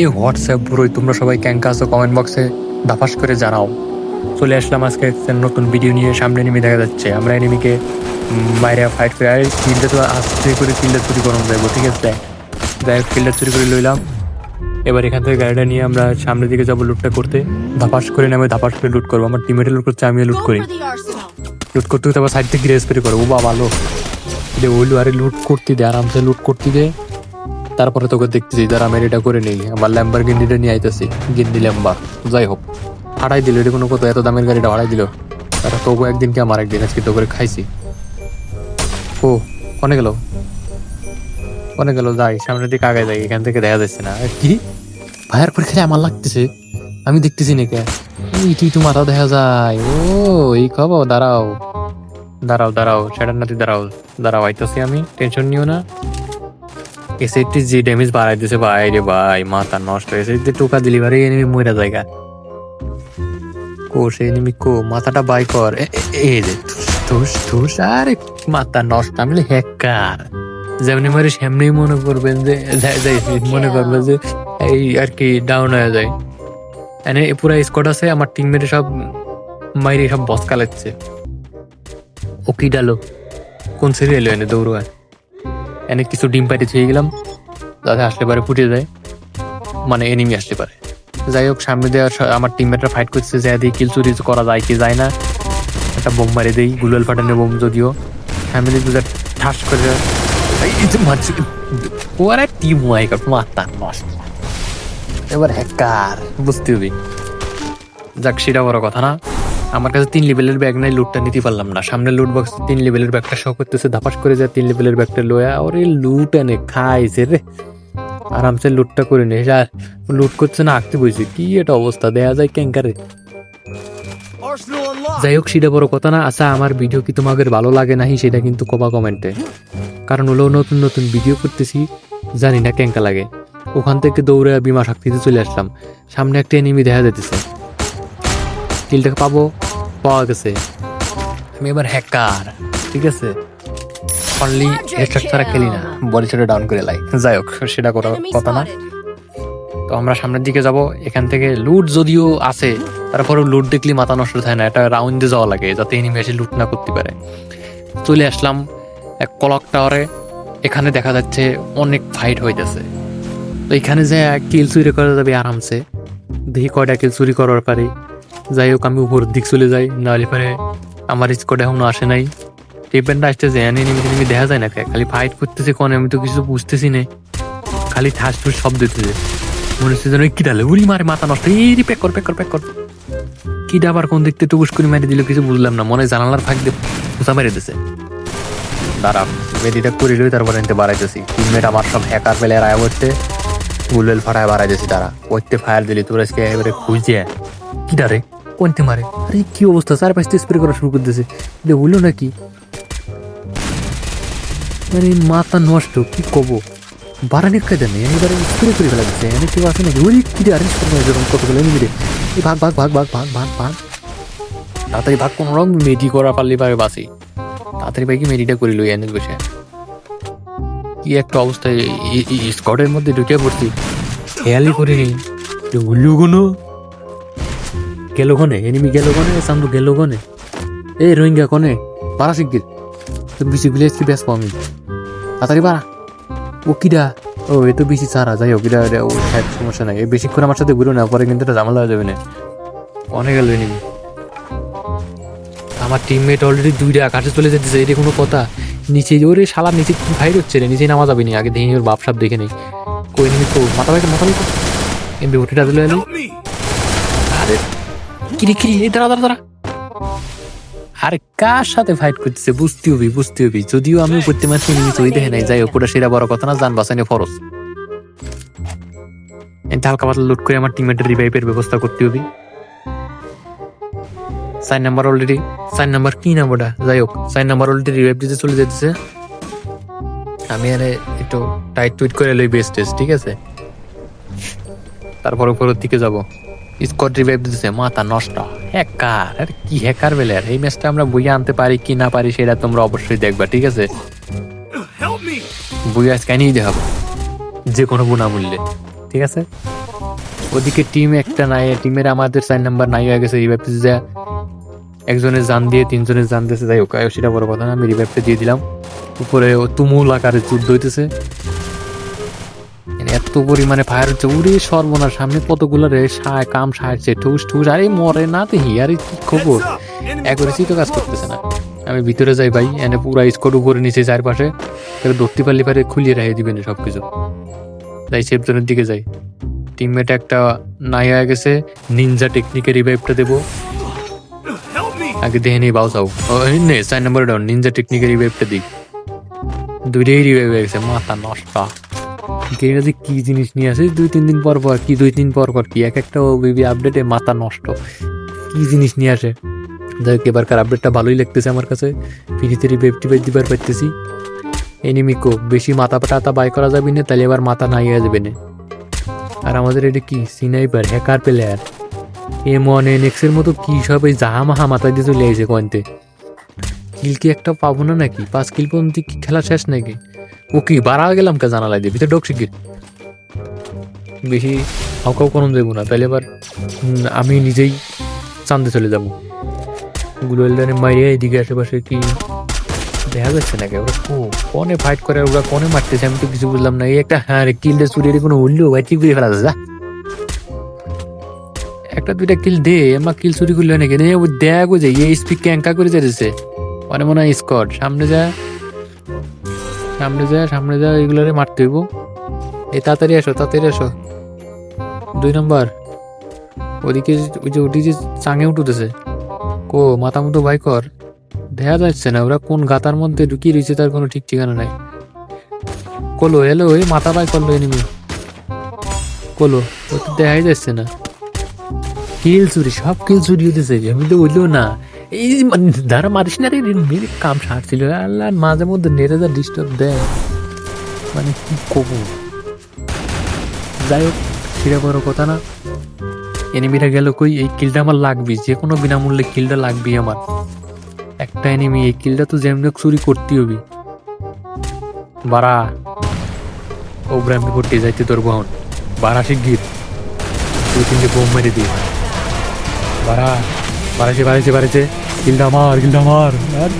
এই হোয়াটসঅ্যাপ পুরোই তোমরা সবাই ক্যাঙ্কা কমেন্ট বক্সে দাপাস করে জানাও। চলে আসলাম আজকে নতুন ভিডিও নিয়ে, সামনে এনিমি দেখা যাচ্ছে। আমরা এনিমিকে বাইরে ফাইট করে, আর ফিল্ডে তো আস্তে করে ফিল্ডে চুরি করানো যাব ঠিক আছে? যাই হোক ফিল্ডে চুরি করে লইলাম। এবার এখান থেকে গাড়িটা নিয়ে আমরা সামনের দিকে যাব লুটটা করতে। ধাপাস করে নামে ধাপাস করে লুট করব। আমার টিমেটে লুট করছে, আমিও লুট করি. লুট করতে করতে আবার সাইড থেকে গ্রেস করো ও বাবা ভালো দে ওইলো আরে লুট করতে দে, আরামসে লুট করতে দে। তারপরে তোকে দেখতেছি যারা আমি এটা করে নেই। আমার ল্যাম্বার গিন্ডিটা নিয়ে আইতেছি গিন্ডি ল্যাম্বার যাই হোক, হারাই দিল, এটা কোনো কত এত দামের গাড়িটা হারাই দিল। তারা তবু একদিন কি আমার একদিন, আজকে তো করে খাইছি। ও কনে গেল। কনে গেল, যাই, সামনের দিকে আগে যাই, এখান থেকে দেখা যাচ্ছে না। কি? ভাইয়ার পরে খেলে আমার লাগতেছে। আমি দেখতেছি নাকি ইটি, ইটু মাথা দেখা যায়। ও, এই খবর, দাঁড়াও। দাঁড়াও দাঁড়াও সেটার নাতি দাঁড়াও। দাঁড়াও, আইতাছি আমি, টেনশন নিও না। এসএটি যে ড্যামেজ বাড়াই দিছে ভাই রে ভাই মাথা নষ্ট যে টোকা ডেলিভারি এনিমি মইরা জায়গা। কো সে এনিমি কো মাথাটা বাই কর। এ- রে ধুস ধুস আরে মাথা নষ্ট আমি হ্যাকার যেমনি মারি সেমনি মনে করবেন যে যাই- যাই, মনে করবেন যে এই আর কি ডাউন হয়ে যায়। এনে পুরা স্কোয়াড আছে আমার টিমমেট সব মাইরে সব বস কালাচ্ছে। ও কি ডালো? কোন সিরিয়াল এনে দৌড়ায় এনে কিছু ডিম পাইতে থুয়ে গেলাম। যাতে আসলে পারে ফুটে যায়। মানে এনিমি আসতে পারে। যাই হোক, সামনে দেওয়ার আমার টিমমেটরা ফাইট করছে, যে দিয়ে কিল চুরি করা যায় কি যায় না। একটা বোম মারি দেই গুলাল ফাটানো বোম যদিও। সামনে দিয়ে ঠাস করে এই যে মারছি। ও আর টিম ওয়াইক মাথা নষ্ট। এবার হ্যাকার বুঝতে হবে। যাক, সেটা বড় কথা না। আমার কাছে তিন লেভেলের ব্যাগ নাই লুটটা নিতে পারলাম না। সামনে লুট বক্স তিন লেভেলের ব্যাগটা শো করতেছে, ধাপাস করে যায়, তিন লেভেলের ব্যাগটা লয়া ওরে লুট এনে খাইছে রে। আরামসে লুটটা করে নে আর লুট করছে না, আঁকতে বইছে। কি এটা অবস্থা? দেয়া যায় ক্যাঙ্কারে যাই হোক, সেটা বড় কথা না। আচ্ছা আমার ভিডিও কি তোমাদের ভালো লাগে নাহি, সেটা কিন্তু কবা কমেন্টে কারণ হলো, নতুন নতুন ভিডিও করতেছি, জানি না ক্যাঙ্কা লাগে। ওখান থেকে দৌড়ে বিমা শক্তিতে চলে আসলাম। সামনে একটা এনিমি দেখা যেতেছে কিলটাকে পাবো। পাওয়া গেছে। আমি এবার হ্যাকার ঠিক আছে? অনলি হেডশট ছাড়া খেলি না। বডি ছোট ডাউন করে লাই। যাই হোক সেটা Enemy কথা না। তো আমরা সামনের দিকে যাব। এখান থেকে লুট যদিও আছে তারপরেও লুট দেখলে মাথা নষ্ট থাকে না। এটা রাউন্ডে যাওয়া লাগে যাতে এনিমি এসে লুট না করতে পারে। চলে আসলাম এক কলক টাওয়ারে এখানে দেখা যাচ্ছে অনেক ফাইট হইতেছে। তো এখানে যে কিল চুরি করা যাবে আরামসে। দেখি কয়টা কিল চুরি করার পারি। যাই হোক আমি উপর দিক চলে যাই, নাহলে পরে আমার স্কোয়াড এখনও আসে নাই। টিপেনটা আসতেছে এনিমি এনিমি দেখা যায় না খালি ফাইট করতেছে কোন আমি তো কিছু বুঝতেছি না? খালি ঠাস ঠুস শব্দ দিতেছে মনে হচ্ছে যেন কি ডালে উড়ি মারে, মাথা নষ্ট। এই প্যাক কর প্যাক কর প্যাক কর কি আবার কোন দেখতে টুকুস করে মারি দিল কিছু বুঝলাম না। মনে জানালার ফাঁক দিয়ে পোষা মেরে দিছে। দাঁড়া মেডিটা করে লই, তারপরে এনতে বাড়াইতেছি। টিমমেট আমার সব হ্যাকার পেলে আয় করতে গুলেল ফাটায় বাড়াইতেছি তারা ওইতে ফায়ার দিলি, তোর আজকে এবারে খুঁজে। কি ডারে কোনতে মারে? আরে, কি অবস্থা? চার পাঁচটা স্প্রে করা শুরু করতেছে। এটা হলো নাকি? মানে মাথা নষ্ট, কি কব? বারানির কাজে নেই এবারে স্প্রে করে ফেলা দিচ্ছে। এনে কেউ আছে নাকি? ওই কি রে আরেঞ্জ করে এরকম কতগুলো এনে রে এই ভাগ ভাগ ভাগ ভাগ ভাগ ভাগ ভাগ। তাড়াতাড়ি ভাগ কোনো রকম মেডি করা পারলে পারে বাসি তাড়াতাড়ি ভাই কি মেডিটা করে লই এনে বসে। কি একটা অবস্থায় স্কটের মধ্যে ঢুকে পড়ছি। খেয়ালই করিনি উল্লু কোনো গেল কোনে এনিমি গেল কোনে সামনে গেল কোনে এই রোহিঙ্গা কোনে পারা শিগগির। তো বেশি গুলি আজকে ব্যস্ত আমি। তাড়াতাড়ি পারা। ও কিডা? ও এ তো বেশি সারা যাই হোক কিডা ও হ্যাঁ সমস্যা নাই। বেশিক্ষণ আমার সাথে ঘুরো না পরে কিন্তু এটা ঝামেলা হয়ে যাবে না। অনেক গেল এনিমি আমার টিমমেট অলরেডি দুইটা কাছে চলে যেতেছে এটা কোনো কথা। নিচে ওরে শালা নিচে কি ফাইট হচ্ছে রে? নিচে নামা যাবে নি আগে দেখি ওর বাপ সাপ দেখে নেই কই নিবি তো মাথা বাইকে মাথা বাইকে এমনি উঠেটা দিলে এলো আরে কিরে কিরে, এই দাঁড়া দাঁড়া দাঁড়া। আরে, কার সাথে ফাইট করতেছে? বুঝতে হবি বুঝতে হবি। যদিও আমি করতে পারছি নিচে ওই দেখে নাই। যাই হোক, ওটা সেরা বড় কথা না, যান বাঁচানি ফরস এতে হালকা পাতলা লুট করে আমার টিমের রিভাইভের ব্যবস্থা করতে হবে। Sign number already sign number কি নাম্বারটা যাই হোক সাইন নাম্বার অলরেডি রিভাইভ দিতে চলে যেতেছে আমি আরে একটু টাইট টুইট করে লই বেস্ট টেস্ট ঠিক আছে? তারপর উপরের দিকে যাব। স্কট রিভাইভ দিতেছে মাথা নষ্ট। হ্যাকার আরে কি হ্যাকার বেলে? এই ম্যাচটা আমরা বইয়ে আনতে পারি কি না পারি সেটা তোমরা অবশ্যই দেখবা ঠিক আছে? বই আজকে নিয়ে দেখাবো যে কোনো বিনামূল্যে ঠিক আছে? ওদিকে টিম একটা নাই টিমের আমাদের চার নাম্বার নাই হয়ে গেছে রিভাইভ যা একজনের জান দিয়ে তিনজনের জান দিয়েছে যাই হোক সেটা বড় কথা না আমি রিভাইভটা দিয়ে দিলাম। উপরে ও তুমুল আকারে যুদ্ধ হইতেছে। এত পরিমাণে ফায়ার হচ্ছে। উড়ে সর্বনাশ, সামনে কতগুলো রে সায়, কাম সারছে, ঠুস ঠুস, আরে মরে না তো হিয়ারে কি খবর? একবারে তো কাজ করতেছে না। আমি ভিতরে যাই ভাই, এনে পুরা স্কোর উপরে নিচে চারপাশে তাকে ধরতে পারলে পারে খুলিয়ে রেখে দিবেন সব কিছু তাই সেফ জোনের দিকে যাই। টিমমেট একটা নাই হয়ে গেছে নিনজা টেকনিকের রিভাইভটা দেবো। আগে দেখে নেই বাউসাও নে, চার নম্বর ডাউন নিনজা টেকনিকের রিভাইভটা দিই। দুইটাই রিভাইভ হয়ে গেছে, মাথা নষ্ট। গেমটা যে কি জিনিস নিয়ে আসে, দুই, তিন দিন পর পর কি, দুই, তিন পর পর কি এক একটা বিবি আপডেটে মাথা নষ্ট। কি জিনিস নিয়ে আসে? যাই হোক, এবারকার আপডেটটা ভালোই লাগতেছে আমার কাছে। ফ্রিতে রিভাইভ টিভাইভ দিবার পাইতেছি। এনিমিকো বেশি মাথা টাতা বাই করা যাবে না, তাহলে এবার মাথা নাই হয়ে যাবে না। আর আমাদের এটা কি? Sniper hacker player M one N এক্সের মতো কি সব এই জাহা মাহা মাথায় দিয়ে চলে আসে কয়েনতে। কিল কি একটা পাবো না নাকি? পাঁচ কিল পর্যন্ত কি খেলা শেষ নাকি? ও কি বাড়া গেলাম কে জানালাই দিয়ে? ভিতরে ঢোকছি বেশি হাউকাউ কোনো দেবো না, তাহলে এবার আমি নিজেই চান্দে চলে যাব। গুলোয়েলদানে মারিয়ে এদিকে আশেপাশে কি দেখা যাচ্ছে নাকি? ওরা কো, কনে ফাইট করে, ওরা কনে মারতেছে, আমি তো কিছু বুঝলাম না। এই একটা হ্যাঁ কিলটা চুরিয়ে কোনো উল্লেও ভাই, ঠিক করে ফেলা যা। একটা, দুইটা কিল দে, আমার কিল চুরি করলে নাকি? নে ও দেখ যে, এই স্পিক ক্যাঙ্কা করে যেতেছে মানে মনে হয় স্কট সামনে যা। সামনে যা সামনে যা এগুলারে মারতে হইব। এই তাড়াতাড়ি আসো তাড়াতাড়ি আসো। দুই নম্বর, ওদিকে ওই যে ওটি যে চাঙে উঠতেছে। কো, মাথা মতো ভাই কর। দেখা যাচ্ছে না, ওরা কোন গাতার মধ্যে ঢুকিয়ে রয়েছে তার কোনো ঠিক ঠিকানা নাই। কলো এলো ওই মাথা বাই করল এনিমি কলো ও তো দেখাই যাচ্ছে না। কিল চুরি, সব কিল চুরি হতেছে আমি তো বলল না। এই মানে মারিস না রে কাম সারছিল। আল্লাহ, মাঝে মধ্যে নেড়ে যা ডিস্টার্ব দেয়। মানে কি করব? যাই হোক, সেটা বড় কথা না। এনিমিটা গেল কই? এই কিলটা আমার লাগবে যে কোনো বিনামূল্যে কিলটা লাগবেই আমার। একটা এনিমি এই কিলটা তো যেমন চুরি করতে হবে। বাড়া। ও ব্রাহ্মী করতে যাইতে তোর বহন বাড়া শিগগির। দুই তিনটে বোম মেরে দিয়ে বাড়া। বাড়াইছে বাড়াইছে বাড়াইছে কিলটা আমার কিলটা আর